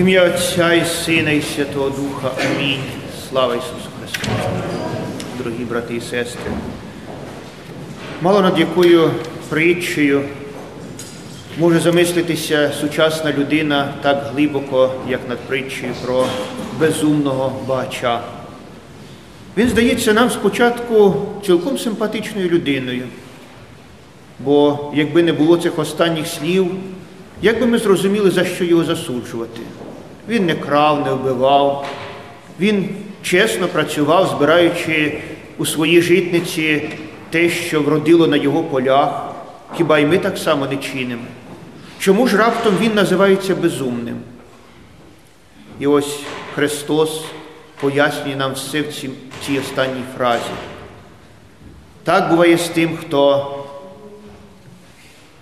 Ім'я Отця і Сина, і Святого Духа. Амінь. Слава Ісусу Христу. Дорогі брати і сестри. Мало над якою притчею може замислитися сучасна людина так глибоко, як над притчею про безумного багача. Він здається нам спочатку цілком симпатичною людиною. Бо якби не було цих останніх слів, як би ми зрозуміли, за що його засуджувати? Він не крав, не вбивав, він чесно працював, збираючи у своїй житниці те, що вродило на його полях, хіба й ми так само не чинимо? Чому ж раптом він називається безумним? І ось Христос пояснює нам все в цій, останній фразі. Так буває з тим, хто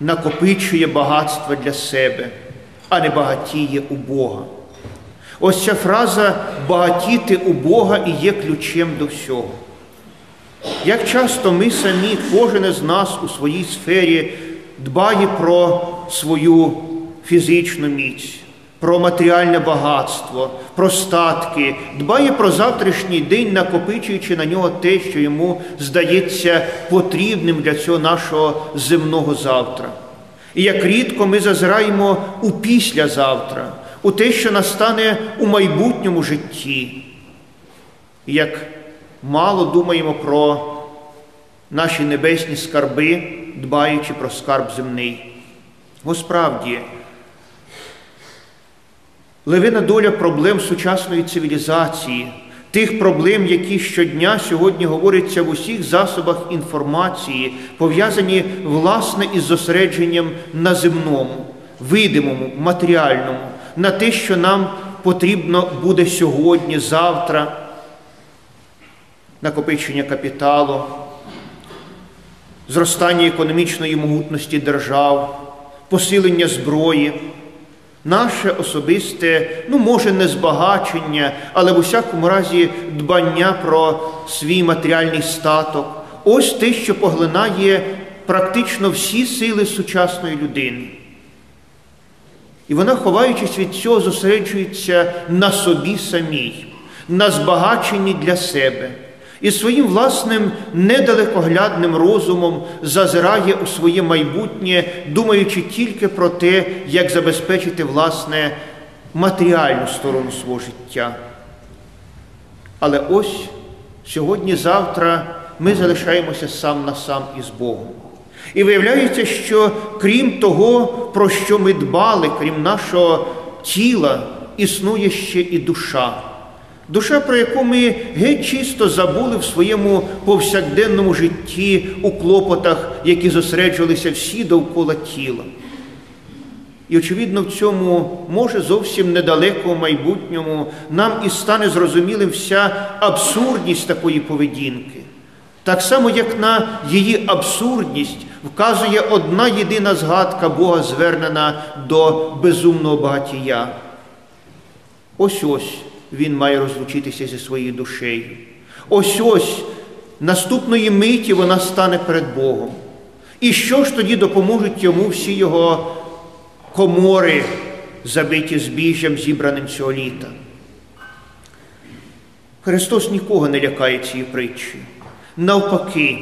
накопичує багатство для себе, а не багатіє у Бога. Ось ця фраза багатіти у Бога і є ключем до всього. Як часто ми самі, кожен із нас у своїй сфері дбає про свою фізичну міць, про матеріальне багатство, про статки, дбає про завтрашній день, накопичуючи на нього те, що йому здається потрібним для цього нашого земного завтра. І як рідко ми зазираємо у післязавтра, у те, що настане у майбутньому житті, як мало думаємо про наші небесні скарби, дбаючи про скарб земний. Насправді, левина доля проблем сучасної цивілізації, тих проблем, які щодня сьогодні говоряться в усіх засобах інформації, пов'язані власне із зосередженням на земному, видимому, матеріальному, на те, що нам потрібно буде сьогодні, завтра, накопичення капіталу, зростання економічної могутності держав, посилення зброї. Наше особисте, ну, може, не збагачення, але в усякому разі дбання про свій матеріальний статок. Ось те, що поглинає практично всі сили сучасної людини. І вона, ховаючись від цього, зосереджується на собі самій, на збагаченні для себе. І своїм власним недалекоглядним розумом зазирає у своє майбутнє, думаючи тільки про те, як забезпечити власне матеріальну сторону свого життя. Але ось сьогодні-завтра ми залишаємося сам на сам із Богом. І виявляється, що крім того, про що ми дбали, крім нашого тіла, існує ще і душа. Душа, про яку ми геть чисто забули в своєму повсякденному житті у клопотах, які зосереджувалися всі довкола тіла. І, очевидно, в цьому, може, зовсім недалекому майбутньому нам і стане зрозумілим вся абсурдність такої поведінки. Так само, як на її абсурдність вказує одна єдина згадка Бога, звернена до безумного багатія. Ось ось він має розлучитися зі своєю душею. Ось ось наступної миті вона стане перед Богом. І що ж тоді допоможуть йому всі його комори, забиті збіжжям, зібраним цього літа? Христос нікого не лякає цією притчею. Навпаки,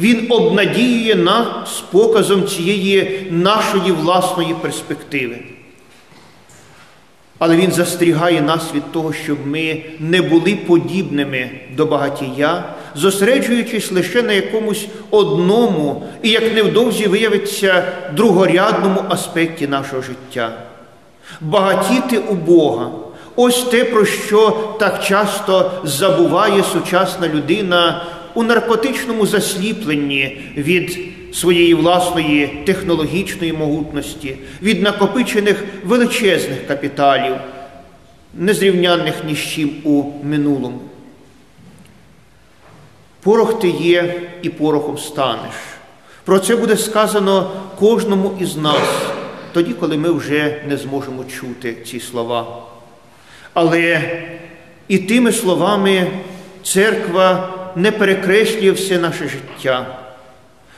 Він обнадіює нас з показом цієї нашої власної перспективи. Але Він застерігає нас від того, щоб ми не були подібними до багатія, зосереджуючись лише на якомусь одному і, як невдовзі виявиться, другорядному аспекті нашого життя. Багатіти у Бога. Ось те, про що так часто забуває сучасна людина у наркотичному засліпленні від своєї власної технологічної могутності, від накопичених величезних капіталів, незрівнянних ні з чим у минулому. Порох ти є і порохом станеш. Про це буде сказано кожному із нас, тоді, коли ми вже не зможемо чути ці слова. Але і тими словами церква не перекреслює все наше життя.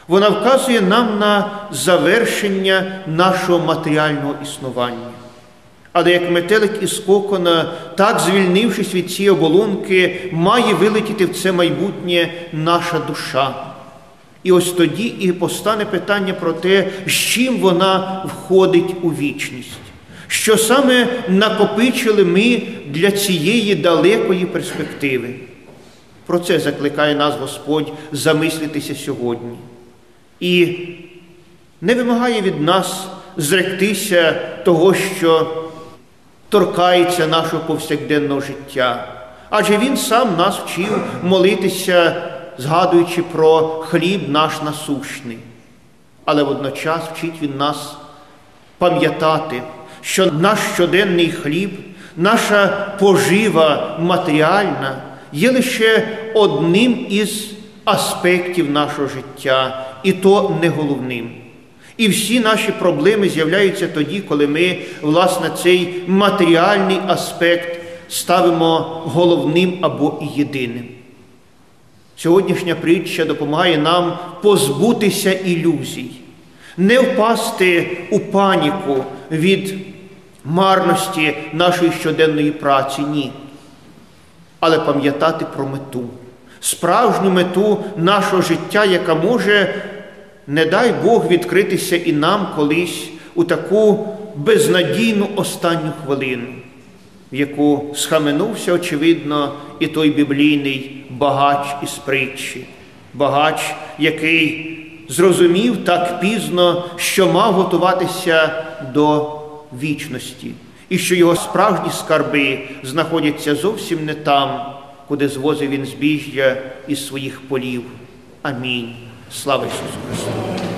Вона вказує нам на завершення нашого матеріального існування. Але як метелик із кокона, так звільнившись від цієї оболонки, має вилетіти в це майбутнє наша душа. І ось тоді і постане питання про те, з чим вона входить у вічність, що саме накопичили ми для цієї далекої перспективи. Про це закликає нас Господь замислитися сьогодні. І не вимагає від нас зректися того, що торкається нашого повсякденного життя. Адже Він сам нас вчив молитися, згадуючи про хліб наш насущний. Але водночас вчить Він нас пам'ятати, що наш щоденний хліб, наша пожива матеріальна є лише одним із аспектів нашого життя, і то не головним. І всі наші проблеми з'являються тоді, коли ми, власне, цей матеріальний аспект ставимо головним або єдиним. Сьогоднішня притча допомагає нам позбутися ілюзій, не впасти у паніку від марності нашої щоденної праці, ні. Але пам'ятати про мету, справжню мету нашого життя, яка може не дай Бог відкритися і нам колись у таку безнадійну останню хвилину, в яку схаменувся, очевидно, і той біблійний багач із притчі, багач, який зрозумів так пізно, що мав готуватися до вічності, і що його справжні скарби знаходяться зовсім не там, куди звозив він збіжжя із своїх полів. Амінь. Слава Ісусу Христу!